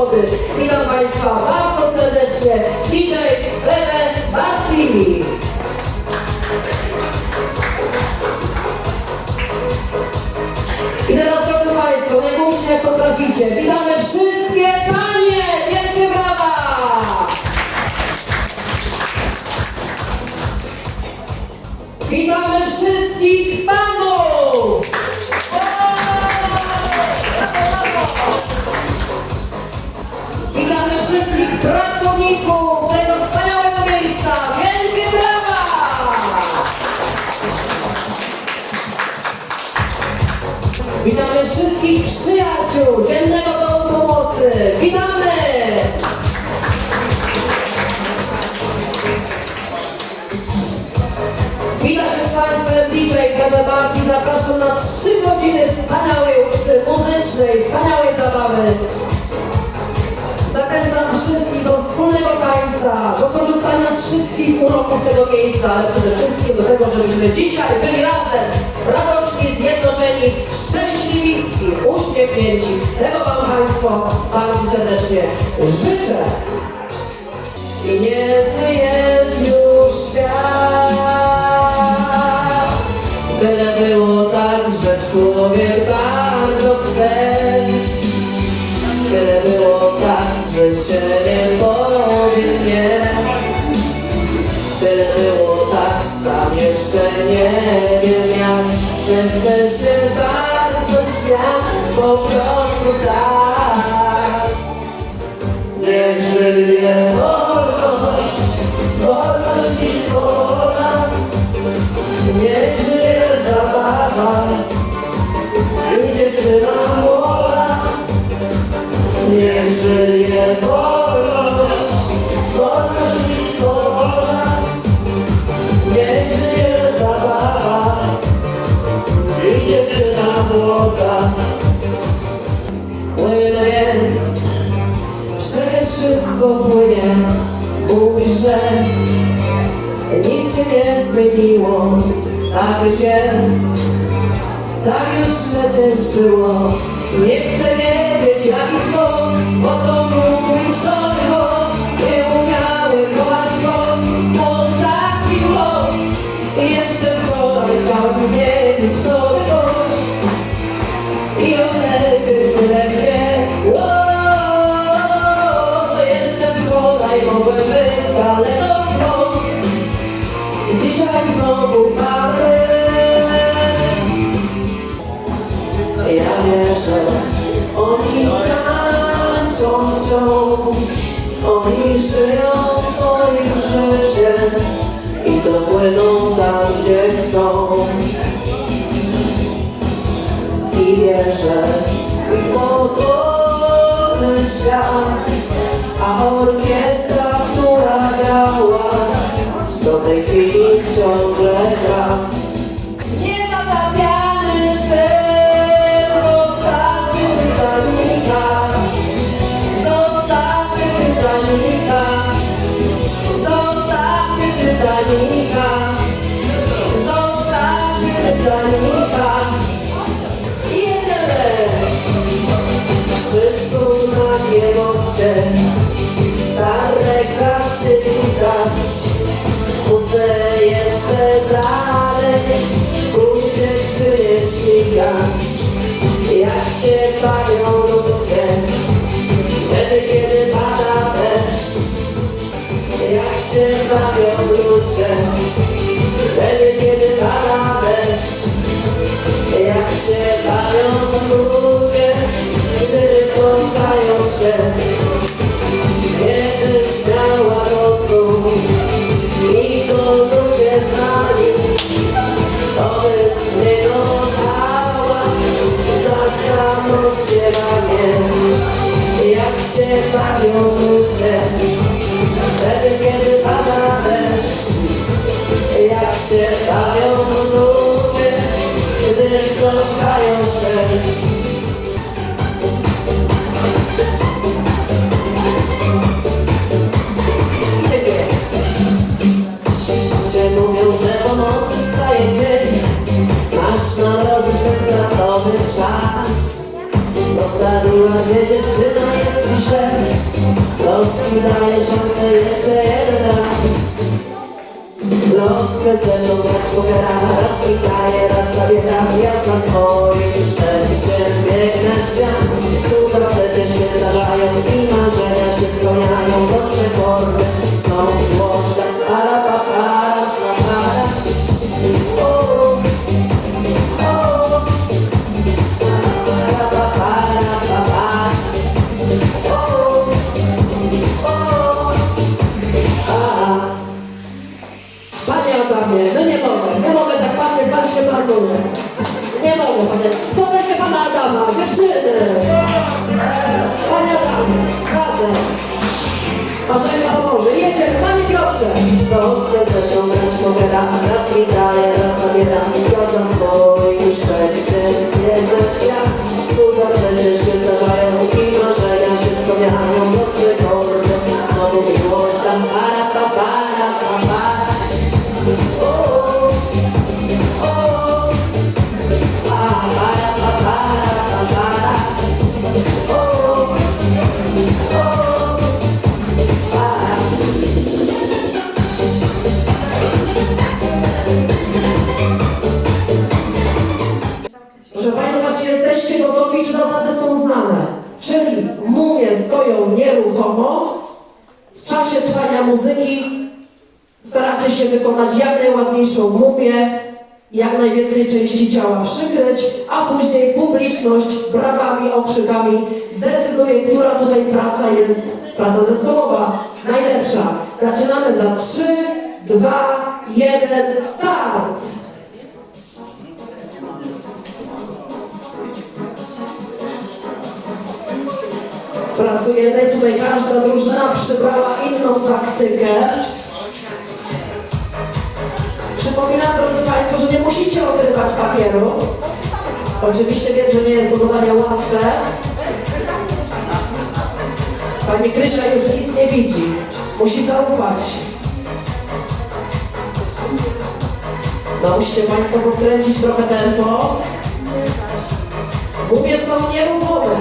pogody. Witam Państwa bardzo serdecznie. DJ Pepe Bartini. I teraz, drodzy Państwo, najgłośniej jak potraficie, witamy wszystkie panie! Wielkie brawa! Witamy wszystkich panów! Wszystkich pracowników tego wspaniałego miejsca! Wielkie brawa! Witamy wszystkich przyjaciół Dziennego Domu Pomocy! Witamy! Witam się z Państwem DJ Barki. Zapraszam na 3 godziny wspaniałej uczty muzycznej, wspaniałej zabawy. Zachęcam wszystkich do wspólnego tańca, do korzystania z wszystkich uroków tego miejsca, ale przede wszystkim do tego, żebyśmy dzisiaj byli razem, radośni, zjednoczeni, szczęśliwi i uśmiechnięci. Tego Wam Państwo bardzo serdecznie życzę. I niezły jest już świat, byle było tak, że człowiek chcę się bardzo śmiać, po prostu tak. Niech żyje wolność, wolność i swoboda. Niech żyje zabawa i dziewczyna młoda. Niech żyje wolność, że nic się nie zmieniło, tak już jest, tak już przecież było. Nie chcę wiedzieć jak i co, bo co oni tańczą wciąż, oni żyją swoim życiem i dopłyną tam, gdzie chcą. I wierzę w podwodny świat, a orkiestra, która grała, do tej chwili się. Kiedy śmiała rozum i to ludzie znali To byś nie kochała za samo śpiewanie. Jak się bawią czas. Zostawiła cię dziewczyna, jest ci źle, Los ci daje szansę jeszcze jeden raz. Los chce ze mną grać pokera Raz mi raz zabiera. Ja za swoim szczęściem biegnę w świat. Cuda przecież się zdarzają I marzenia się spełniają. Do przekorny znowu miłość Tak grać pokera, raz mi daje, raz zabiera. Ja za swoim szczęściem biegnę w świat. Cuda przecież się zdarzają i marzenia się spełniają. Dobrze kordy, znowu miłość tam para, pa, para, pa, pa, para, czy zasady są znane? Czyli mumie stoją nieruchomo, w czasie trwania muzyki staracie się wykonać jak najładniejszą mumię, jak najwięcej części ciała przykryć, a później publiczność brawami, okrzykami zdecyduje, która tutaj praca jest, praca zespołowa, najlepsza. Zaczynamy za 3, 2, 1, start! Pracujemy, tutaj każda drużyna przybrała inną taktykę. Przypominam, drodzy Państwo, że nie musicie odrywać papieru. Oczywiście wiem, że nie jest to zadanie łatwe. Pani Krysia już nic nie widzi. Musi zaufać. Musicie Państwo podkręcić trochę tempo. Mówię, są nieruchome.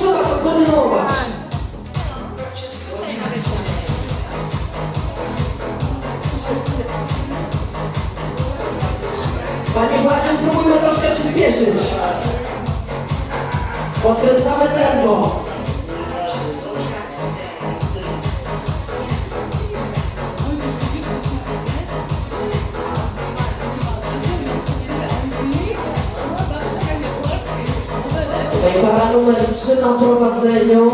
Trzeba kontynuować. Panie Władzie, spróbujmy troszkę przyspieszyć. Podkręcamy tempo. Para numer 3 na prowadzeniu.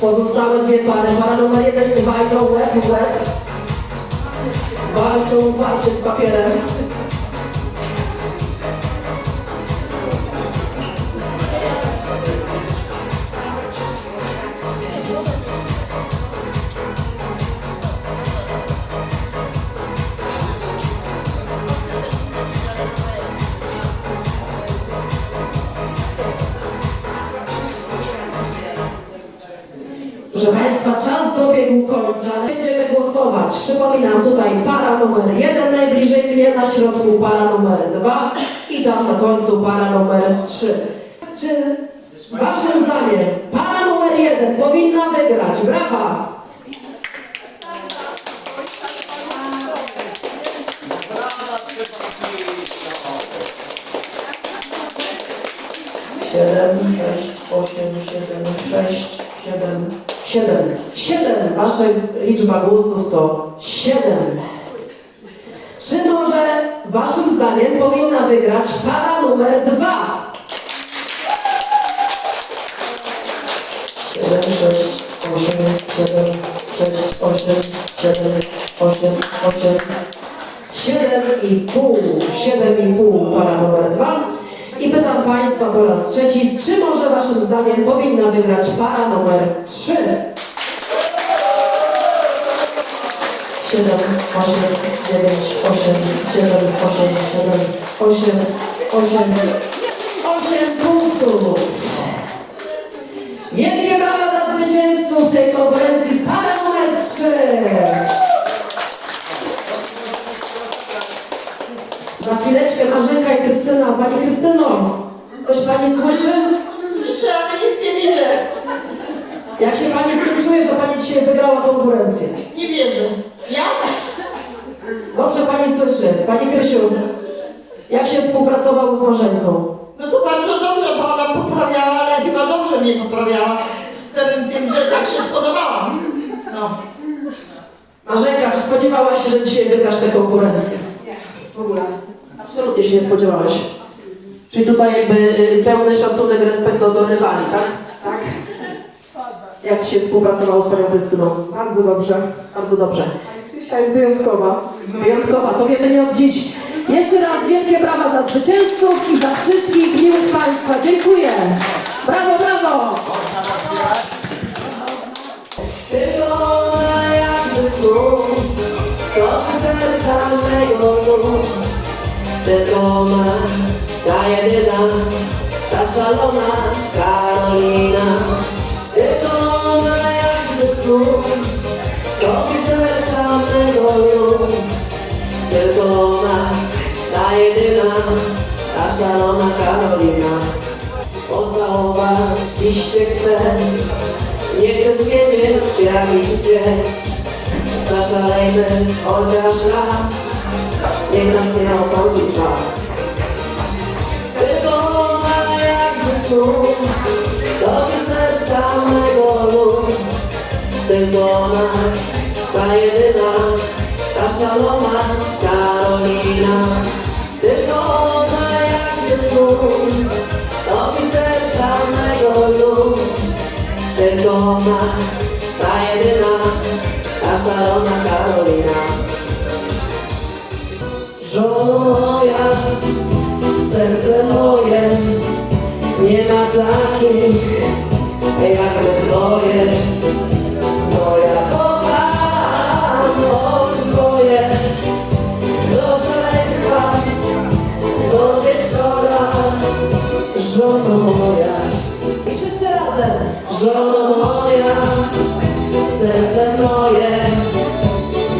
Pozostałe dwie pary. Para numer 1 i 2 idą łeb w łeb. Walczą uparcie z papierem. Na środku para numer dwa i tam na końcu para numer trzy. Czy Waszym zdaniem para numer jeden powinna wygrać? Brawa! Siedem, sześć, osiem, siedem, sześć, siedem, siedem. Siedem. Wasza liczba głosów to siedem. Czy może waszym zdaniem powinna wygrać para numer dwa? Siedem, sześć, osiem, siedem, sześć, osiem, siedem, osiem, osiem. Siedem i pół, siedem i pół para numer dwa. I pytam Państwa po raz trzeci, czy może Waszym zdaniem powinna wygrać para numer trzy? 7, 8, 9, 8, 7, 8, 7, 8, 8, 8 punktów. Wielkie brawa dla zwycięzców tej konkurencji para numer 3. Za chwileczkę Marzenka i Krystyna. Pani Krystyno, coś Pani słyszy? Słyszę, ale nic nie widzę. Jak się Pani z tym czuje, że Pani dzisiaj wygrała konkurencję? Nie wierzę. Ja? Dobrze Pani słyszy. Pani Krysiu, jak się współpracowało z Marzenką? No to bardzo dobrze, bo ona poprawiała, ale chyba dobrze mnie poprawiała. Z tym, tym że tak się spodobałam. No. Marzenka, czy spodziewałaś się, że dzisiaj wygrasz tę konkurencję? Nie, w ogóle. Absolutnie się nie spodziewałaś. Czyli tutaj jakby y, pełny szacunek, respekt do, do rywali, tak? Tak, Jak Ci się współpracowało z Panią Krystyną? bardzo dobrze. Bardzo dobrze. Krysia jest wyjątkowa. Wyjątkowa, to wiemy nie od dziś. Jeszcze raz wielkie brawa dla zwycięzców i dla wszystkich miłych Państwa. Dziękuję. Brawo, brawo! Tylko jak ze snu, to serca mego luz. Ma ta jedyna, ta szalona Karolina. Ona jak ze snu, to serca mego luz. Tylko ona, ta jedyna, ta szalona Karolina. Pocałować dziś chcę, nie chcesz wiedzieć jak i gdzie. Zaszalejmy chociaż raz, niech nas nie obchodzi czas. Tylko ona jak ze snu, dobi serca mego lub. Tylko ona, ta jedyna, ta szalona Karolina. Tylko ona jak ze snu, dobi serca mego lub. Tylko ona, ta jedyna, ta szalona Karolina. Żono moja, serce moje, nie ma takich jak my twoje. Żono moja, i wszyscy razem. Żono moja, serce moje,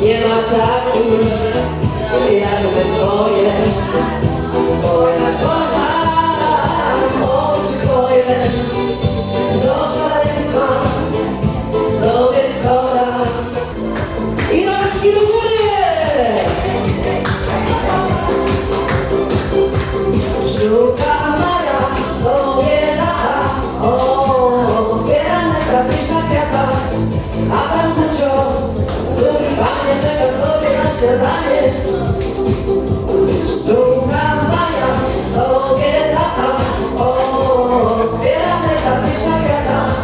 nie ma takich śniadanie. Szuka Maja sobie lata, o, kapisz na kwiatach,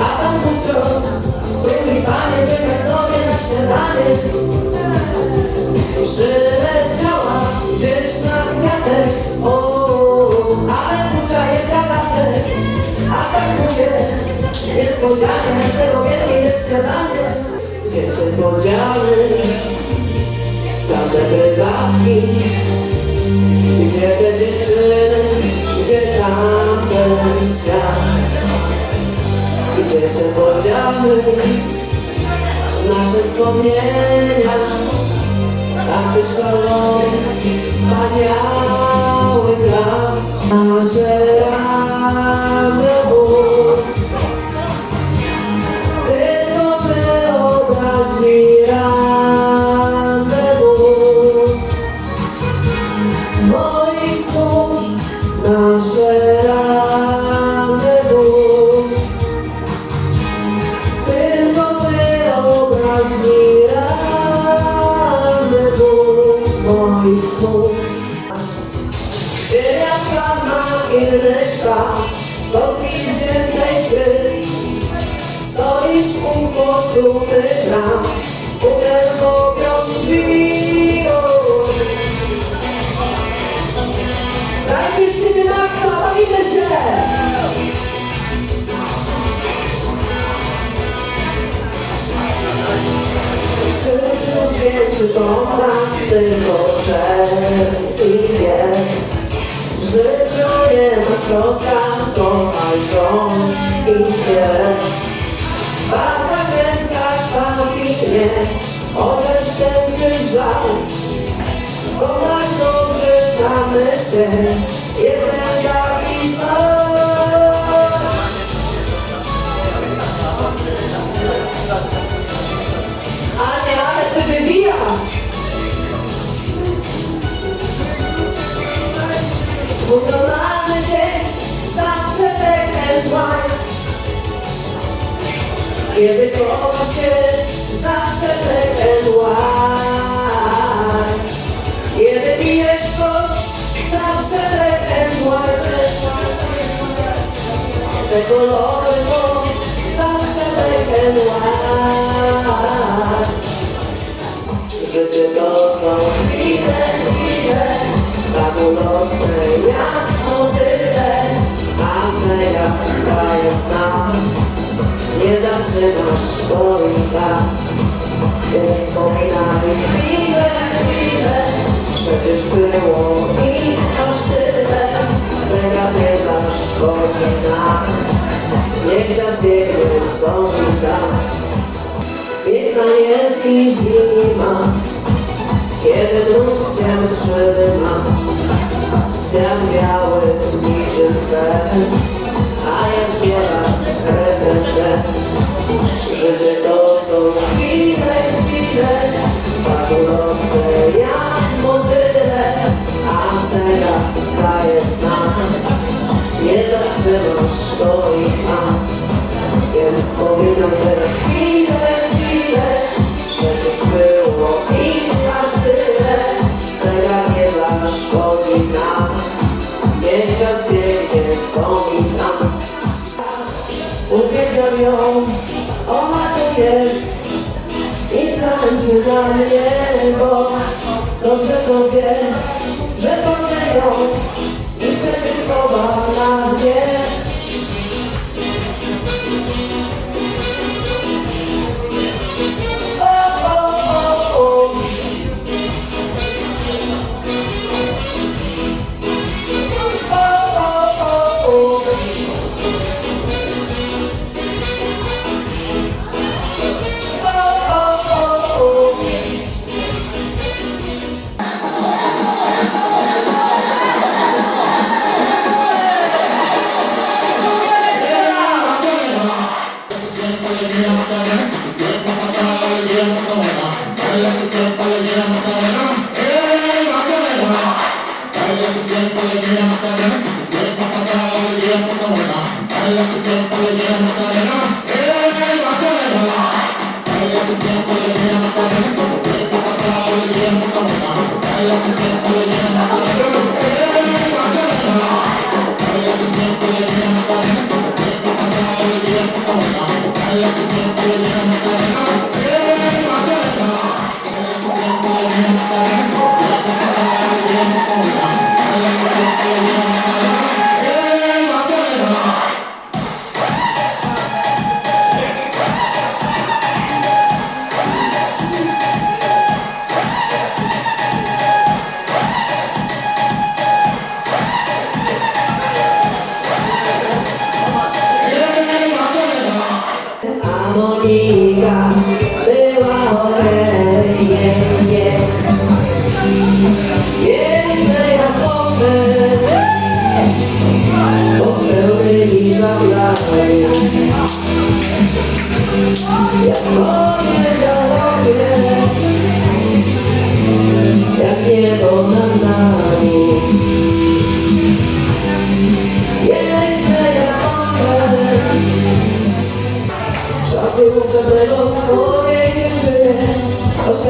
a tam kucio, który panie czeka sobie na śniadanie. Przyleciała gdzieś na kwiatek, o, ale kurcza jest zagatek, a tak mówię, niespodzianie, z tego wielkie jest śniadanie. Gdzie się podziały tamte brygawki, gdzie te dziewczyny, gdzie tamten świat, gdzie się podziały nasze wspomnienia, takich szalonych, wspaniałych lat. Nasze rendezvous, Наше Świeci do nas tylko bieg. Życiu nie ma środka, kochaj rządź i cię. W palcach, rękach papirnie, orzesz tęczy żal. W schodach dobrze Puszczamy się, jestem taki sam. Kiedy kocha się, zawsze and white. Kiedy pijesz coś, zawsze and white. Te kolory to zawsze and white. Życie to są chwile, chwile, tak Zatrzymasz końca, więc wspominaj chwile, chwile, przecież było i aż tyle. Zegar nie zaszkodzi nam, niech zabiegnie są i tam. Piękna jest i zima, kiedy mróz cię trzyma. Świat biały niczym sen, a ja śpiewam refren. Życie to są chwile, chwile, ulotne jak motyle, a zegar daje znak. Nie zatrzymasz końca. Więc wspominam te tańczy na mnie, bo Dobrze to wie, że ją I serce słowa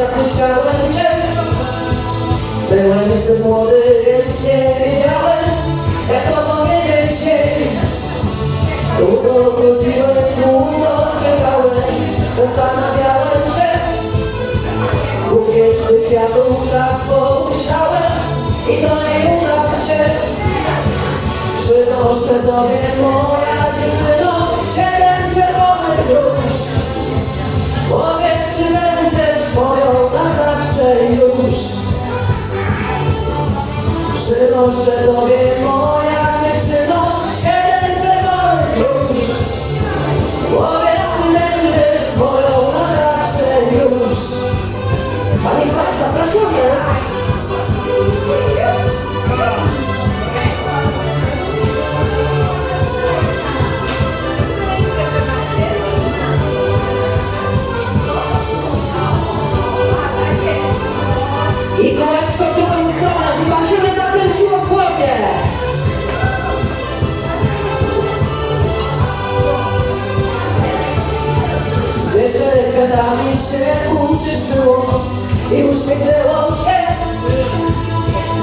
Oświadczyć chciałem się Byłem jeszcze młody, więc nie wiedziałem Jak to powiedzieć jej. Długo chodziłem, długo czekałem Zastanawiałem się. Bukiet tych kwiatów tak pomyślałem I to nie uda się. Przynoszę tobie moja dziewczyno Siedem czerwonych róż Przynoszę tobie moja dziewczyno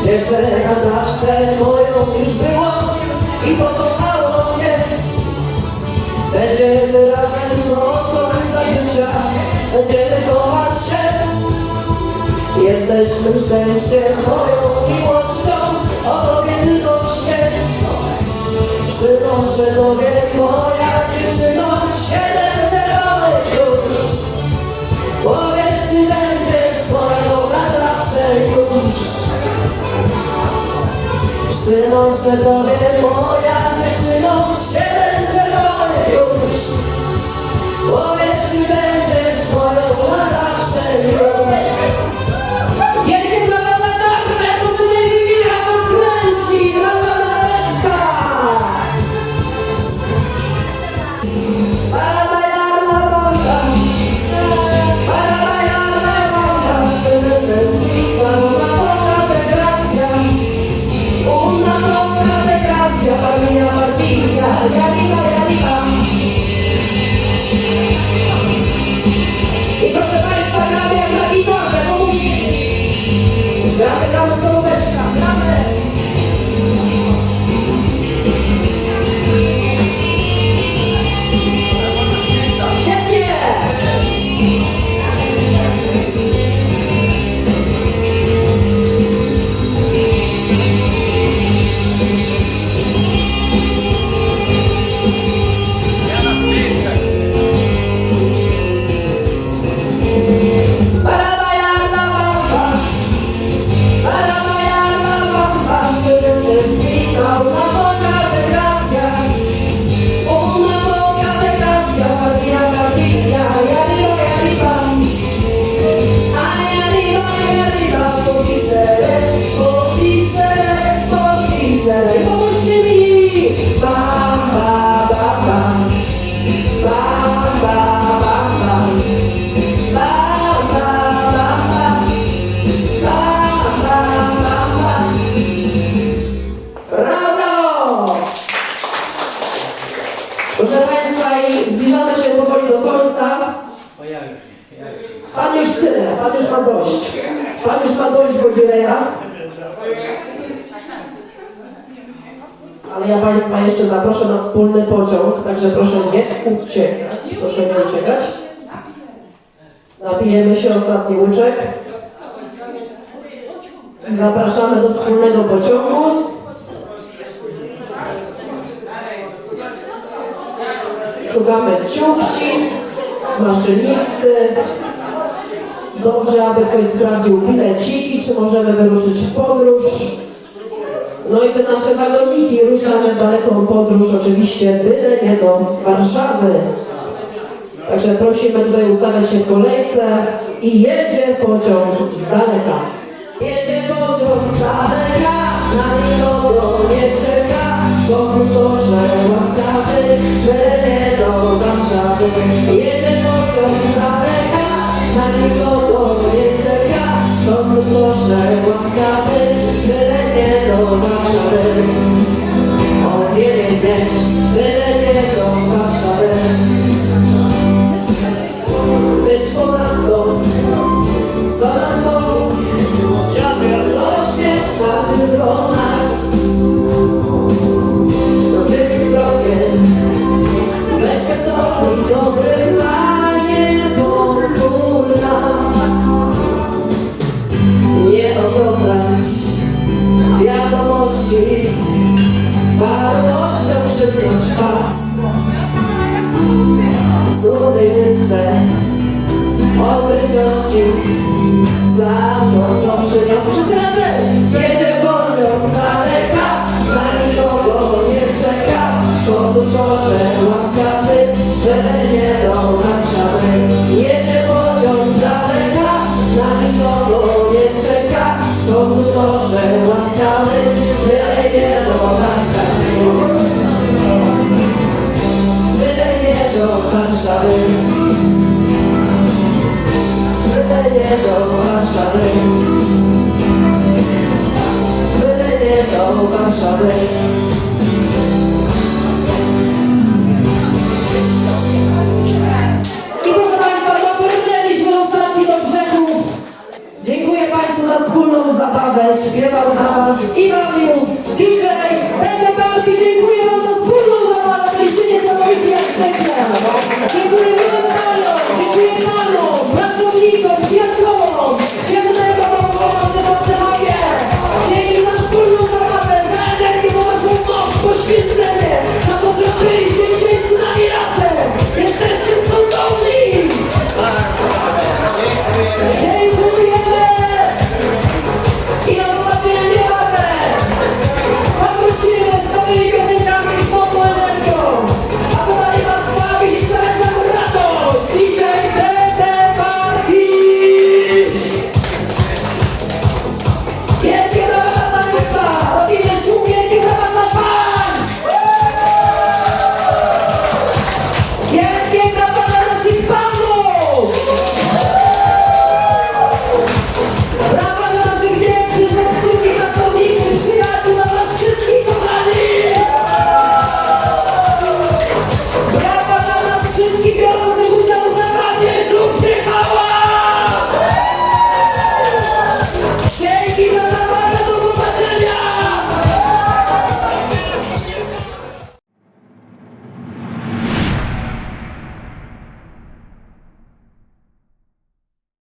Dziewczyna zawsze moją już było i pokochało mnie. Będziemy razem do końca życia Będziemy kochać się. Jesteśmy szczęściem, moją miłością O tobie tylko śnieg Przynoszę tobie moja dziewczyno Siedem czerwonych Przynoszę tobie moja dziewczyno Siedem Państwa jeszcze zaproszę na wspólny pociąg, także proszę nie uciekać. Proszę nie uciekać. Napijemy się ostatni łyczek. Zapraszamy do wspólnego pociągu. Szukamy ciuchci, maszynisty. Dobrze, aby ktoś sprawdził bileciki, czy możemy wyruszyć w podróż. No i te nasze wagoniki ruszamy daleką podróż, oczywiście byle nie do Warszawy. Także prosimy tutaj ustawiać się w kolejce i jedzie pociąg z daleka. Jedzie pociąg z daleka, na nikogo nie czeka, konduktorze łaskawy, byle nie do Warszawy. Jedzie pociąg z daleka, na nikogo czeka, konduktorze łaskawy, byle nie do Warszawy. O nie, nie, byle nie do Warszawy. Być ponadto, co nas Bogu, co ośmiesza tylko nas. Byle nie do Warszawy.